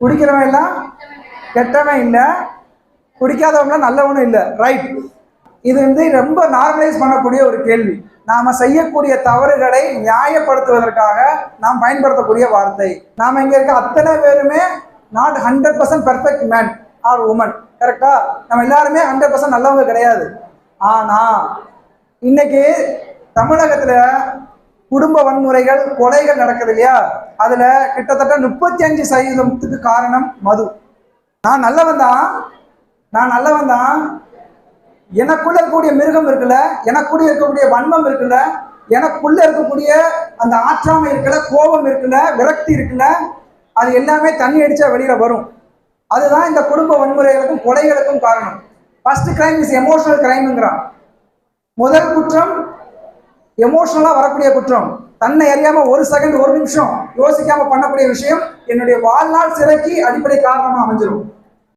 குடிக்கிறவன் எல்லாம் கெட்டவன் இல்லை குடிக்காதவன்லாம் நல்லவனும் இல்லை. ரைட் இது வந்து ரொம்ப நார்மலைஸ் பண்ணக்கூடிய ஒரு கேள்வி. நாம செய்யக்கூடிய தவறுகளை நியாயப்படுத்துவதற்காக நாம் பயன்படுத்தக்கூடிய வார்த்தை. நாம இங்க இருக்க அத்தனை பேருமே not hundred percent perfect man or woman கரெக்டா நம்ம எல்லாருமே ஹண்ட்ரட் பர்சன்ட் நல்லவங்க கிடையாது. ஆனா இன்னைக்கு தமிழகத்துல குடும்ப வன்முறைகள் கொலைகள் நடக்குது இல்லையா அதுல கிட்டத்தட்ட முப்பத்தி அஞ்சு சதவீதத்துக்கு காரணம் மது. நான் நல்லவன் தான். நான் நல்லவன் தான். எனக்குள்ள இருக்கக்கூடிய மிருகம் இருக்குல்ல எனக்குள்ள இருக்கக்கூடிய வன்மம் இருக்குல்ல எனக்குள்ள இருக்கக்கூடிய அந்த ஆற்றாமை இருக்குல்ல கோபம் இருக்குல்ல விரக்தி இருக்குல்ல அது எல்லாமே தண்ணி அடிச்சா வெளியில வரும். அதுதான் இந்த குடும்ப வன்முறைகளுக்கும் கொலைகளுக்கும் காரணம். ஃபர்ஸ்ட் கிரைம் இஸ் எமோஷனல் கிரைம்ங்கிறான் முதல் குற்றம் எமோஷனலாக வரக்கூடிய குற்றம். தன்னை அறியாமல் ஒரு செகண்ட் ஒரு நிமிஷம் யோசிக்காமல் பண்ணக்கூடிய விஷயம் என்னுடைய வாழ்நாள் சிறைக்கு அடிப்படை காரணமாக அமைஞ்சிரும்.